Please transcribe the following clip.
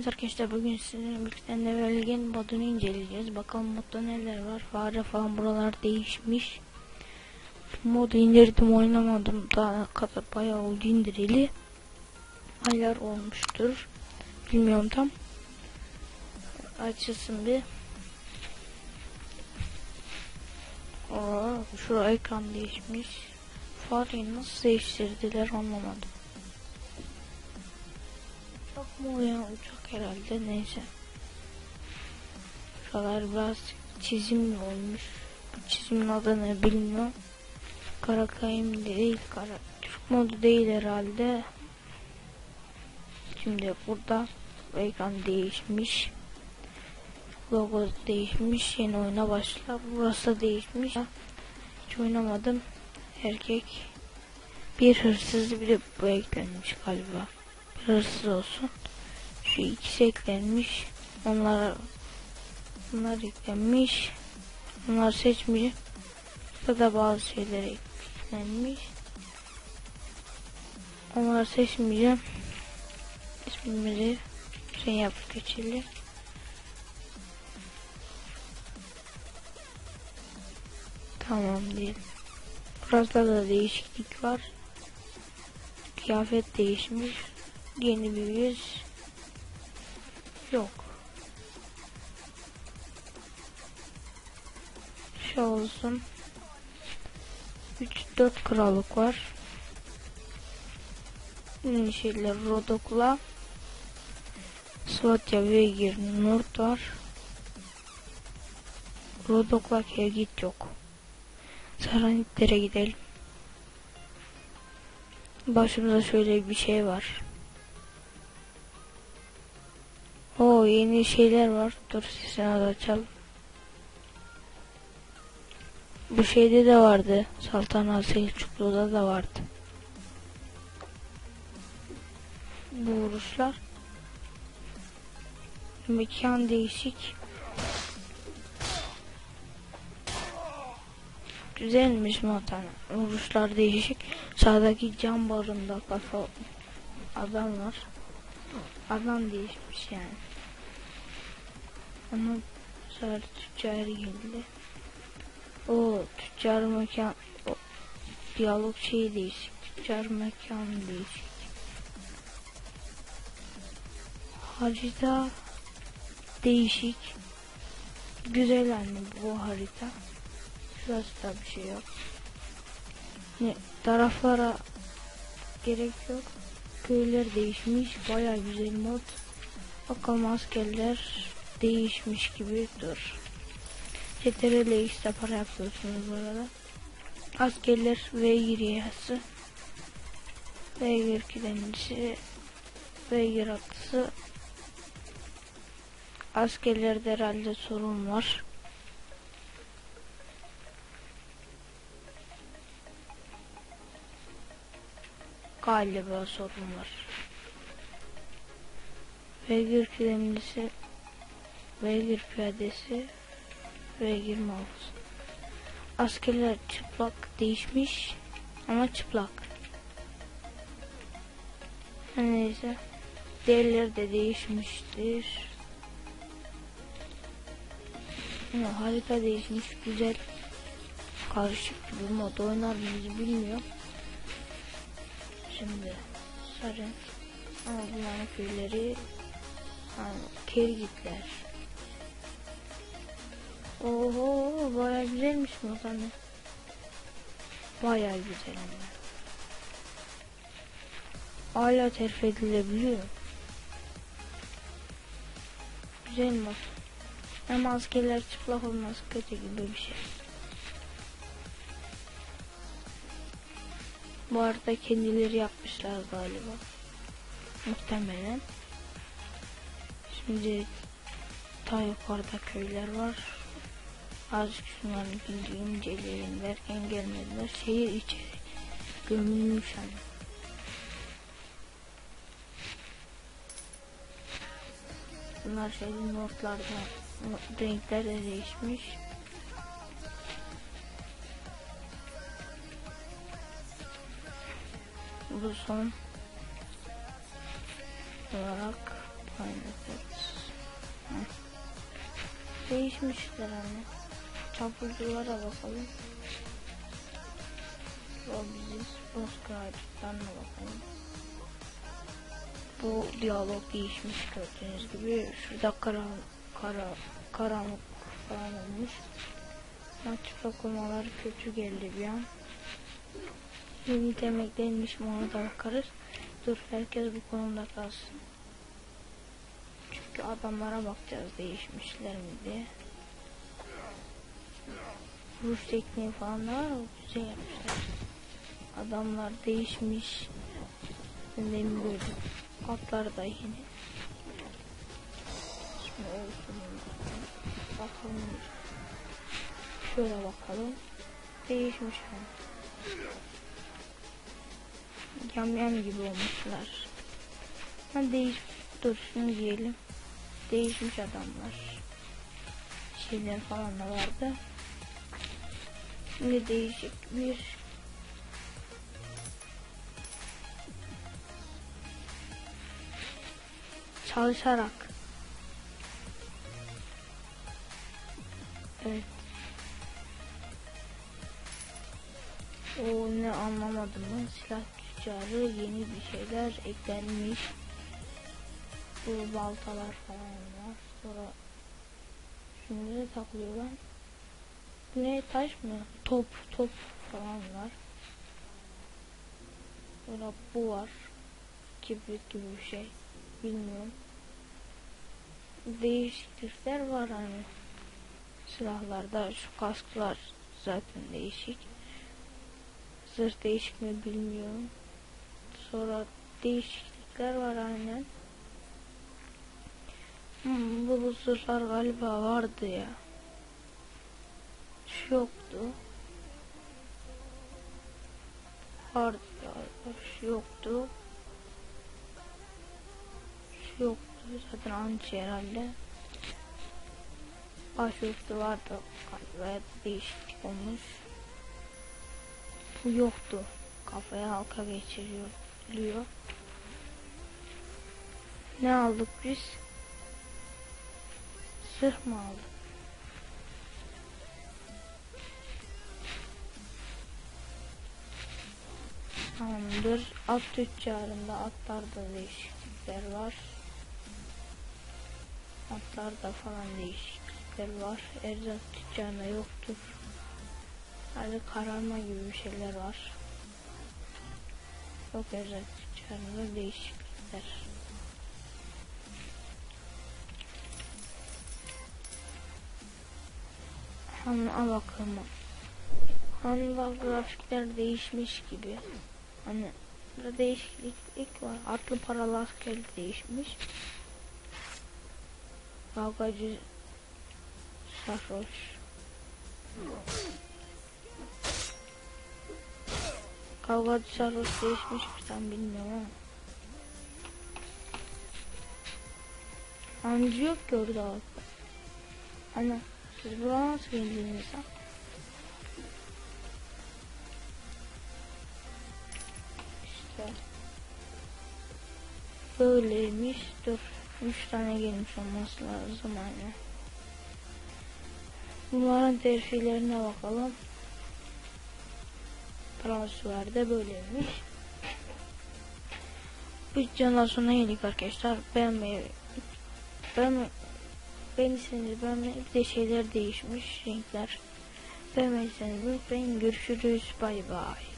Evet arkadaşlar bugün sizinle birlikte Nevelgen modunu inceleyeceğiz. Bakalım modda neler var. Fare falan buralar değişmiş. Modu indirdim oynamadım. Daha kadar bayağı oldu indireli. Aylar olmuştur. Bilmiyorum tam. Açılsın bir. Aa, şu ekran değişmiş. Fareyi nasıl değiştirdiler anlamadım. Çok mu ya uçak herhalde neyse. Şuralar biraz çizimli olmuş. Bu çizimin adı ne bilmiyorum. Kara kayım değil. Kara Türk modu değil herhalde. Şimdi burada ekran değişmiş. Logo değişmiş. Yeni oyuna başla. Burası değişmiş. Hiç oynamadım. Erkek. Bir hırsız bir de bu eklenmiş galiba hırsız olsun. Şu ikisi eklenmiş. Onlar bunlar eklenmiş. Bunlar seçmeyeceğim. Burada bazı şeyler eklenmiş. Onları seçmeyeceğim. İsmimizi şey yapıp geçelim. Tamam değil. Burada da değişiklik var. Kıyafet değişmiş yeni bir yüz yok. Şu olsun. 3-4 krallık var. Şeyler Rodok'la Svatya Veygir Nurt var. Rodok'la Kevgit yok. Saranitlere gidelim. Başımıza şöyle bir şey var. Yeni şeyler var. Dur sesini az açalım. Bu şeyde de vardı. Saltanat Selçuklu'da da vardı. Bu vuruşlar. Mekan değişik. Güzelmiş matan. Vuruşlar değişik. Sağdaki cam barında kafa adam var. Adam değişmiş yani. Ama sonra tüccar geldi. O tüccar mekan o, diyalog şeyi değişik. Tüccar mekan değişik. Harita değişik. Güzel yani bu harita. Şurası da bir şey yok. Ne, taraflara gerek yok. Köyler değişmiş. Baya güzel mod. Bakalım askerler değişmiş gibi dur. CTRL işte para yapıyorsunuz bu arada. Askerler V20. V22. V26 Askerlerde herhalde sorun var. Galiba sorun var. Beygir kiremlisi V1 piyadesi V20 olsun. Askerler çıplak değişmiş ama çıplak. Neyse. Değerleri de değişmiştir. Ya, harita değişmiş güzel karışık bir mod oynar mıyız bilmiyorum. Şimdi sarı ama bunların köyleri yani, kergitler. Oho baya güzelmiş mi o zaman? Baya güzel. Hala terfi edilebiliyor. Güzel mi? Ama askerler çıplak olmaz kötü gibi bir şey. Bu arada kendileri yapmışlar galiba. Muhtemelen. Şimdi ta yukarıda köyler var. Azıcık şunların bildiğim inceleyelim derken gelmediler. Şehir içeri gömülmüş hani. Bunlar şeyin notlarda renkler de değişmiş. Bu son olarak. Heh. Değişmişler hani. Çapulculara bakalım. O biziz. Subscribe'dan da bakalım. Bu diyalog değişmiş gördüğünüz gibi. Şurada kara, kara, karanlık falan olmuş. Maç okumaları kötü geldi bir an. Yeni demekliymiş mi ona da bakarız. Dur herkes bu konumda kalsın. Çünkü adamlara bakacağız değişmişler mi diye. Vuruş tekniği falan da var güzel yapmışlar. Adamlar değişmiş. Ben de mi gördüm. Atlar da yeni. Şimdi olsun. Bakalım. Şöyle bakalım. Değişmiş mi? Yam yam gibi olmuşlar. Ha değiş dur şunu diyelim. Değişmiş adamlar. Şeyler falan da vardı. Şimdi değişik bir çalışarak Evet. O ne anlamadım ben. Silah tüccarı yeni bir şeyler eklenmiş. Bu baltalar falan var. Sonra de takılıyor. Ne taş mı? Top top falan var. Sonra bu var. Kibrit gibi bir şey. Bilmiyorum. Değişiklikler var hani. Silahlarda şu kasklar zaten değişik. Zırh değişik mi bilmiyorum. Sonra değişiklikler var aynen. Hmm, bu zırhlar galiba vardı ya. Yoktu. Vardı galiba. Şu yoktu. Şu yoktu. Zaten anti herhalde. Başörtü vardı galiba değişiklik olmuş. Bu yoktu. Kafaya halka geçiriliyor. Ne aldık biz? Zırh mı aldık? Tamamdır. At tüccarında atlarda değişiklikler var. Atlarda falan değişiklikler var. Erzak tüccarında yoktur. Hadi kararma gibi bir şeyler var. Yok erzak tüccarında değişiklikler. Han'a bakalım. Han'da grafikler değişmiş gibi. Hani burada değişiklik var. Atlı paralı askerlik değişmiş. Kavgacı sarhoş. Kavgacı sarhoş değişmiş mi tam bilmiyorum ama. Hancı yok ki orada. Ana siz buraya nasıl geldiniz ha? İşte böyleymiş. Dur. Üç tane gelmiş olması lazım aynı. Bunların terfilerine bakalım. Transferde böyleymiş. Canlar sonra geldik arkadaşlar. Beğenmeyi ben beğenirseniz beğenmeyi bir de şeyler değişmiş renkler. Beğenmediyseniz unutmayın. Görüşürüz. Bay bay.